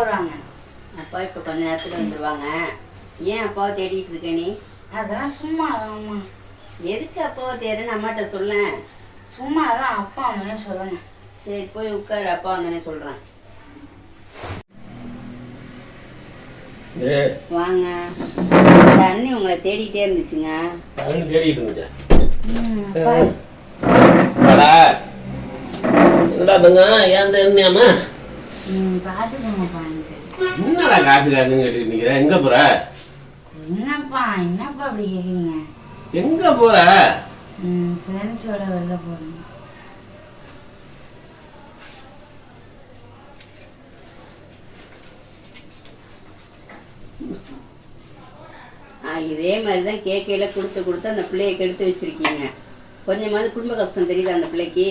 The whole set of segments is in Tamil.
அப்பா இப்போ கொஞ்ச நேரத்துல வந்துருவாங்க. ஏன் அப்பாவை தேடிட்டு இருக்க நீ? அதான் சும்மா அம்மா எதுக்கு அப்பாவை தேடுன்னு அம்மாட்ட சொல்லேன். சும்மா தான் அப்பா வந்தோடனே சொல்லணும் சரி போய் உட்காரு. அப்பா வந்தோடனே சொல்கிறேன் வாங்க. இந்த அண்ணி உங்களை தேடிட்டே இருந்துச்சுங்க. அவன் தேடிட்டு வாடா. என்னடா தங்க ஏன் தெரியாம காசு என்னடா காசு காசுன்னு கேட்டுட்டு நிக்கிற? எங்க போற? என்னப்பா என்னப்பா அப்படி கேட்குறீங்க எங்க போற? ம் ஃப்ரெண்ட்ஸோட வெளில ஆ இதே மாதிரி தான் கேக்கையில கொடுத்து கொடுத்து அந்த பிள்ளைய கெடுத்து வச்சிருக்கீங்க. கொஞ்சமாவது குடும்ப கஷ்டம் தெரியுதா அந்த பிள்ளைக்கு?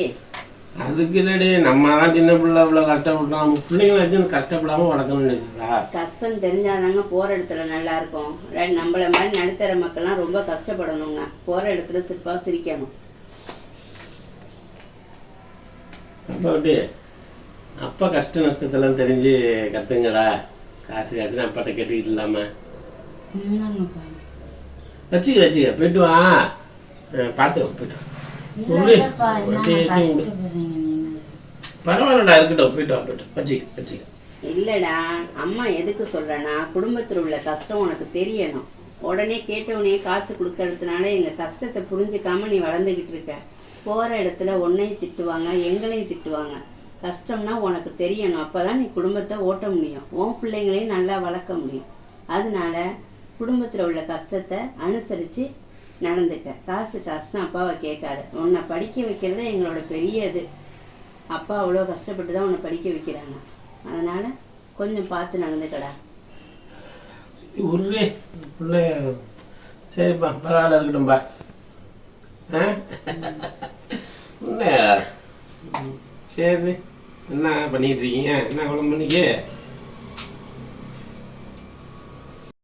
அதுக்கு இல்லடி நம்ம தான் சின்ன பிள்ளை இவ்வளோ கஷ்டப்பட்டோம். நம்ம பிள்ளைங்களை வச்சு கஷ்டப்படாம வளர்க்கணும்னு நினைக்கிறா கஷ்டம் தெரிஞ்சாதாங்க போற இடத்துல நல்லா இருக்கும். நம்மள மாதிரி நடுத்தர மக்கள்லாம் ரொம்ப கஷ்டப்படணுங்க. போற இடத்துல சிற்பா சிரிக்கணும். அப்பா விட்டு அப்பா கஷ்ட நஷ்டத்தெல்லாம் தெரிஞ்சு கத்துங்கடா. காசு காசுன்னு அப்பாட்ட கேட்டுக்கிட்டு இல்லாம. வச்சுக்க வச்சுக்க. போயிட்டு வா. பார்த்து போயிட்டு பரவாயில்லடா இருக்கட்டும் போயிட்டு வா போயிட்டு வா. வச்சுக்க வச்சுக்க இல்லடா அம்மா எதுக்கு சொல்றேன்னா குடும்பத்தில் உள்ள கஷ்டம் உனக்கு தெரியணும். உடனே கேட்டவனே காசு கொடுக்கறதுனால எங்க கஷ்டத்தை புரிஞ்சுக்காம நீ வளர்ந்துகிட்டு இருக்க. போற இடத்துல உன்னையும் திட்டுவாங்க எங்களையும் திட்டுவாங்க. கஷ்டம்னா உனக்கு தெரியணும். அப்பதான் நீ குடும்பத்தை ஓட்ட முடியும். உன் பிள்ளைங்களையும் நல்லா வளர்க்க முடியும். அதனால குடும்பத்தில் உள்ள கஷ்டத்தை அனுசரித்து நடந்துக்க காசு காசுன்னு அப்பாவை கேட்காத. உன்னை படிக்க வைக்கிறது எங்களோட பெரிய இது அப்பா அவ்வளோ கஷ்டப்பட்டு தான் உன்னை படிக்க வைக்கிறாங்க. அதனால் கொஞ்சம் பார்த்து நடந்துக்கடா. உருளே பிள்ளை சரிப்பா பரவாயில்ல இருக்கட்டும்பா ஆ? சரி என்ன பண்ணிட்டு இருக்கீங்க? என்ன குழம்பு பண்ணிக்கே?